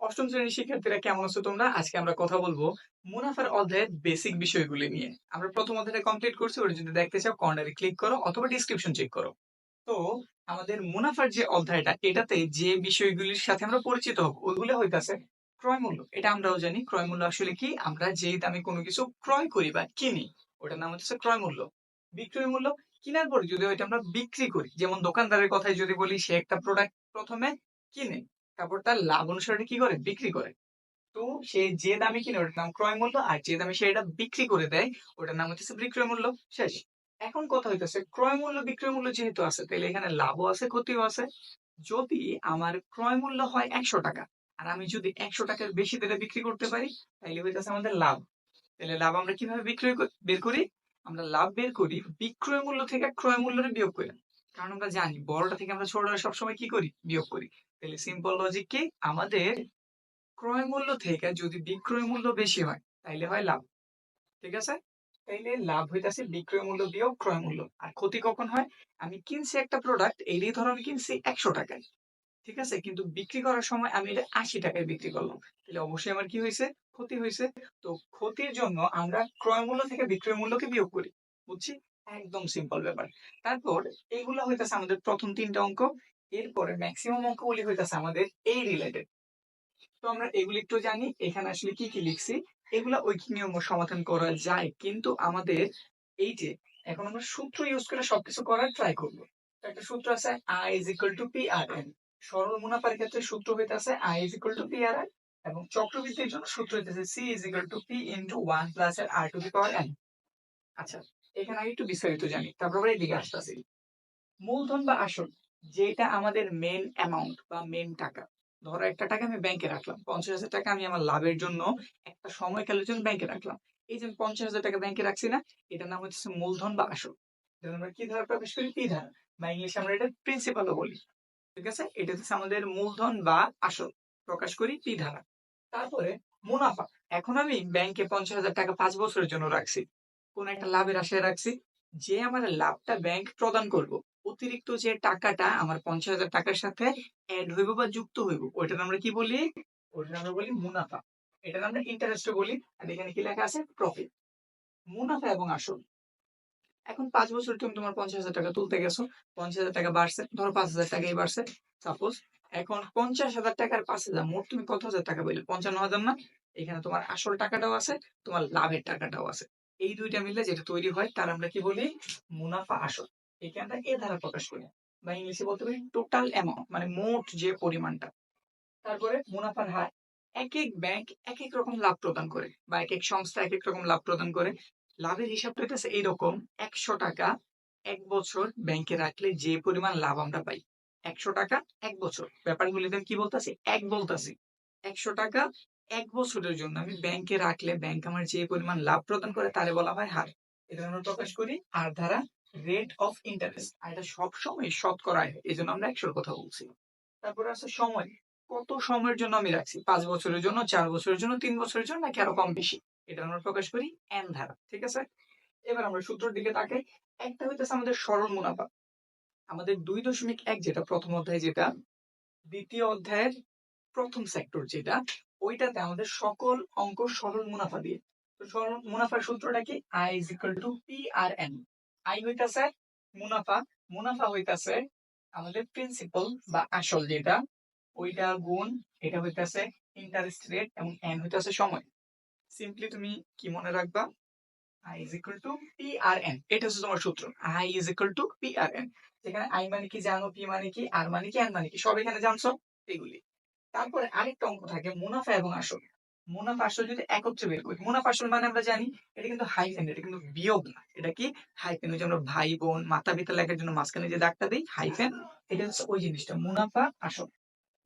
অষ্টম শ্রেণির শিক্ষার্থীরা কেমন আছো তোমরা? আজকে আমরা কথা বলব মুনাফার অধ্যায়ের বেসিক বিষয়গুলি নিয়ে। আমরা প্রথম অধ্যায়টা কমপ্লিট করছি, ওটা যদি দেখতে চাও কর্নারে ক্লিক করো অথবা ডিসক্রিপশন চেক করো। তো, আমাদের মুনাফার যে অধ্যায়টা, এটাতে যে বিষয়গুলির সাথে আমরা পরিচিত হব ওইগুলো হইতাছে ক্রয় মূল্য এটা আমরাও জানি ক্রয় মূল্য আসলে কি? আমরা যেই দামে কোনো কিছু ক্রয় করি বা কিনি, ওটার নাম হচ্ছে ক্রয় মূল্য বিক্রয় মূল্য, কেনার পর যদি ওইটা আমরা বিক্রি করি, যেমন দোকানদারের কথাই যদি বলি, সে একটা প্রোডাক্ট প্রথমে কিনে তার লাভ অনুসারে কি করে? বিক্রি করে। তো সে যে দামে কিনে ওটার নাম ক্রয় মূল্য, আর যে দামে সে এটা বিক্রি করে দেয়, ওটার নাম হচ্ছে বিক্রয় মূল্য। শেষ। এখন কথা হইতেছে, ক্রয় মূল্য, বিক্রয় মূল্য যেহেতু আছে তাহলে এখানে লাভও আছে, ক্ষতিও আছে। যদি আমার ক্রয় মূল্য হয় একশো টাকা, আর আমি যদি একশো টাকার বেশি দরে বিক্রি করতে পারি তাহলে হইতেছে আমাদের লাভ। তাহলে লাভ আমরা কীভাবে বিক্রয় বের করি? আমরা লাভ বের করি বিক্রয় মূল্য থেকে ক্রয় মূল্যের বিয়োগ করি। কারণ আমরা জানি, বড়টা থেকে আমরা ছোটটা সবসময় কি করি? বিয়োগ করি। তাহলে সিম্পল লজিক কি? আমাদের ক্রয় মূল্য থেকে যদি বিক্রয় মূল্য বেশি হয়, তাইলে হয় লাভ। ঠিক আছে? তাইলে লাভ হইতাছে বিক্রয় মূল্য বিয়োগ ক্রয় মূল্য। আর ক্ষতি কখন হয়? আমি কিনছি একটা প্রোডাক্ট এই ধরো আমি কিনছি একশো টাকায়। ঠিক আছে? কিন্তু বিক্রি করার সময় আমি এটা আশি টাকায় বিক্রি করলাম। তাহলে অবশ্যই আমার কি হয়েছে ক্ষতি হয়েছে তো ক্ষতির জন্য আমরা ক্রয় মূল্য থেকে বিক্রয় মূল্যকে বিয়োগ করি। বুঝছি? একদম সিম্পল ব্যাপার। তারপর এইগুলো হইতাছে আমাদের প্রথম তিনটা অঙ্ক। এরপরে ম্যাক্সিমাম অঙ্কগুলি হইতাছে আমাদের এই রিলেটেড তো আমরা এগুলি একটু জানি, এখানে আসলে কি কি লিখছি, এগুলা ঐকিক নিয়ম সমাধান করা যায়, কিন্তু আমাদের এই যে, এখন আমরা সূত্র ইউজ করে সবকিছু করার ট্রাই করব। একটা সূত্র আছে I is equal to P R N সরল মুনাফার ক্ষেত্রে সূত্র হইতেছে I is equal to P R N এবং চক্রবৃদ্ধির জন্য সূত্র হইতেছে C is equal to P into one plus এর R to the power N আচ্ছা এখানে আগে একটু বিস্তারিত জানি, তারপর আমরা এদিকে আসতেছি। মূলধন বা আসল যেটা আমাদের মেন অ্যামাউন্ট বা মেন টাকা। ধরো একটা টাকা আমি ব্যাংকে রাখলাম, পঞ্চাশ হাজার টাকা আমি আমার লাভের জন্য একটা সময়কালের জন্য ব্যাংকে রাখলাম। এই যে পঞ্চাশ হাজার টাকা ব্যাংকে রাখছি না, এটার নাম হচ্ছে মূলধন বা আসল। আমরা কি ধারা প্রকাশ করি? পি ধারা। বা ইংলিশে আমরা এটা প্রিন্সিপালও বলি। ঠিক আছে? এটা হচ্ছে আমাদের মূলধন বা আসল। প্রকাশ করি পি ধারা। তারপরে মুনাফা। এখন আমি ব্যাংকে পঞ্চাশ হাজার টাকা পাঁচ বছরের জন্য রাখছি। কোন একটা লাভের আশায় রাখছি। যে আমার লাভটা ব্যাংক প্রদান করব অতিরিক্ত যে টাকাটা, আমার পঞ্চাশ হাজার টাকার সাথে অ্যাড হইব বা যুক্ত হইব, ওইটার আমরা কি বলি? ওইটার আমরা বলি মুনাফা। এটার আমরা ইন্টারেস্ট বলি, আর এখানে কি লেখা আছে? প্রফিট মুনাফা এবং আসল। এখন পাঁচ বছর তুমি তোমার পঞ্চাশ হাজার টাকা তুলতে গেছো, পঞ্চাশ হাজার টাকা বাড়ছে, ধরো পাঁচ হাজার টাকাই বাড়ছে সাপোজ এখন পঞ্চাশ হাজার টাকার পাঁচ হাজার, মোট তুমি কত হাজার টাকা পেলে পঞ্চান্ন হাজার না? এখানে তোমার আসল টাকাটাও আছে, তোমার লাভের টাকাটাও আছে। এই দুইটা মিলে যেটা তৈরি হয়, তার আমরা কি বলি? মুনাফা আসল। একে আমরা এ দ্বারা প্রকাশ করি। বা ইংলিশে বলতে পারি টোটাল অ্যামাউন্ট মানে মোট যে পরিমাণটা। তারপরে মুনাফার হার এক এক ব্যাংক এক এক রকম লাভ প্রদান করে বা এক এক সংস্থা এক এক রকম লাভ প্রদান করে। লাভের হিসাবটা হইতেছে এইরকম, একশো টাকা এক বছর ব্যাংকে রাখলে যে পরিমাণ লাভ আমরা পাই, একশো টাকা এক বছর। ব্যাপারগুলিতে কি বলতেছি? এক বলতেছি। একশো টাকা এক বছরের জন্য আমি ব্যাংকে রাখলে ব্যাংক আমার যে পরিমাণ লাভ প্রদান করে তারে বলা হয় হার। এটা আমরা প্রকাশ করি আর দ্বারা রেট অফ ইন্টারেস্ট আর এটা সবসময় শতকরা হয় এই জন্য আমরা একশোর কথা বলছি। তারপরে আছে সময়, কত সময়ের জন্য আমি রাখছি? পাঁচ বছরের জন্য, চার বছরের জন্য, তিন বছরের জন্য, নাকি আরও কম বেশি? এটা আমরা প্রকাশ করি এন ধারা, ঠিক আছে? এবার আমরা সূত্রের দিকে তাকাই, একটা হইতেছে আমাদের সরল মুনাফা। আমাদের দুই দশমিক এক যেটা, প্রথম অধ্যায় যেটা, দ্বিতীয় অধ্যায়ের প্রথম সেক্টর যেটা, ওইটাতে আমাদের সকল অঙ্ক সরল মুনাফা দিয়ে। তো সরল মুনাফার সূত্রটা কি? I is equal to P R N I হইতাছে মুনাফা। মুনাফা হইতাছে আমাদের প্রিন্সিপাল বা আসল যেটা, ওইটা গুণ, এটা হইতাছে ইন্টারেস্ট রেট এবং এন হইতাছে সময়। সিম্পলি তুমি কি মনে রাখবা? I is equal to P R N এটা হচ্ছে তোমার সূত্র। I is equal to P R N যেখানে আই মানে কি জানো পি মানে কি আর মানে কি এন মানে কি, সব এখানে জানছো, এগুলি। তারপরে আরেকটা অঙ্ক থাকে, মুনাফা এবং আসল। মুনাফা আসল যদি একত্রে বের করি, মুনাফা আসল মানে আমরা জানি এটা কিন্তু হাইফেন এটা কিন্তু বিয়োগ না, এটা কি হাইফেন ওই যে আমরা ভাই, বোন পিতা লেখার জন্য মাঝখানে যে দাগটা দিই হাইফেন এটা হচ্ছে ওই জিনিসটা, মুনাফা আসল।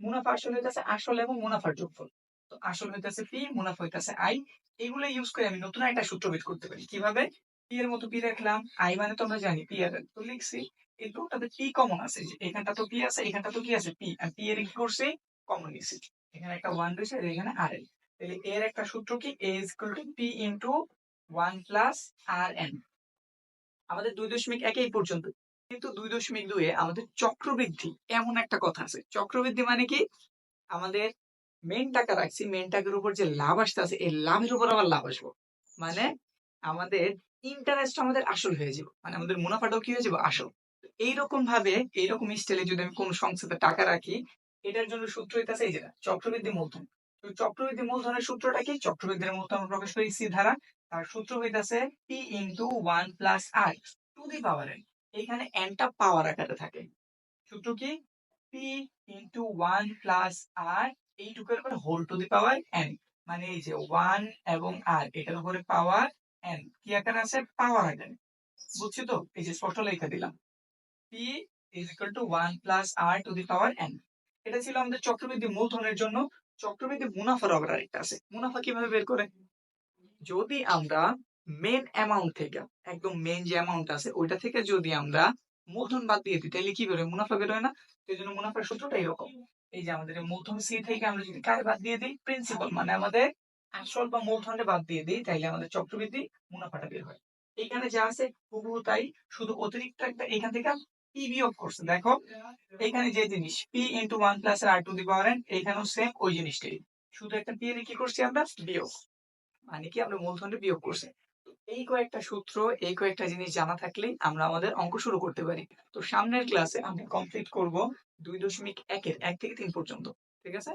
মুনাফা আসল হইতেছে আসল এবং মুনাফার যোগফল। তো আসল হইতেছে পি, মুনাফা হইতেছে আই, এগুলো ইউজ করে আমি নতুন একটা সূত্র বের করতে পারি। কীভাবে? পি এর মতো পি রাখলাম, আই মানে তো আমরা জানি, পি আর তো লিখছি। এই দুটাতে পি কমন আছে এখানটা তো পি আছে, এখানটা তো কি আছে? পি, আর পি এর কি করছি? কমন নিছি। এখানে একটা ওয়ান রয়েছে এখানে আর এল তাহলে এর একটা সূত্র কি? A is equal to P into one plus R N আমাদের দুই দশমিক এক এই পর্যন্ত। কিন্তু দুই দশমিক দুয়ে আমাদের চক্রবৃদ্ধি এমন একটা কথা আছে। চক্রবৃদ্ধি মানে কি? আমাদের মেন টাকা রাখছি মেন টাকার উপর যে লাভ আসতে আছে এই লাভের উপর আবার লাভ আসব। মানে আমাদের ইন্টারেস্ট আমাদের আসল হয়ে যাবে। মানে আমাদের মুনাফাটাও কি হয়ে যাবে? আসল। এইরকম ভাবে, এইরকম স্টাইলে যদি আমি কোন সংস্থাতে টাকা রাখি, এটার জন্য সূত্র হইতাছে এই যেটা চক্রবৃদ্ধি মূলধন। চক্রবৃদ্ধি মূলধনের সূত্রটা কি? চক্রবৃদ্ধির মূলধন প্রকাশ করি সি ধারা। তার সূত্র হইতাছে P into one plus R to the power N এখানে এনটা পাওয়ার আকারে থাকে। সূত্র কি? P into one plus R এইটুকুর উপরে whole to the power N মানে এই যে ওয়ান এবং আর এটার উপরে পাওয়ার এন কি আকারে আছে? পাওয়ার আকারে। বুঝছি তো? এই যে স্পষ্ট লেখা দিলাম। P is equal to one plus R to the power N এটা ছিল আমাদের চক্রবৃদ্ধি মূলধনের জন্য চক্রবৃদ্ধি মুনাফার আরেকটা আছে। মুনাফা কীভাবে বের করে? যদি আমরা মেন অ্যামাউন্ট থেকে, একদম মেন যে অ্যামাউন্ট আছে, ওইটা থেকে যদি আমরা মূলধন বাদ দিয়ে দিই, তাহলে কি বেরোয় মুনাফা বেরোয় না? এই জন্য মুনাফার সূত্রটা এরকম। এই যে আমাদের মূলধন সি থেকে আমরা যদি কার বাদ দিয়ে দিই? প্রিন্সিপাল মানে আমাদের আসল বা মূলধনটা বাদ দিয়ে দিই, তাইলে আমাদের চক্রবৃদ্ধি মুনাফাটা বের হয়। এখানে যা আছে, হুবহু তাই। শুধু অতিরিক্ত একটা, এখান থেকে পি বিয়োগ করছে দেখো, এখানে যে জিনিস P into one plus R to the power N এখানেও সেম ওই জিনিসটাই শুধু একটা পি কি করছি আমরা? বিয়োগ। মানে কি আমরা মূলধনটা বিয়োগ করছি? এই কয়েকটা সূত্র, এই কয়েকটা জিনিস জানা থাকলেই আমরা আমাদের অঙ্ক শুরু করতে পারি। তো সামনের ক্লাসে আমরা কমপ্লিট করব দুই দশমিক একের, এক থেকে তিন পর্যন্ত। ঠিক আছে?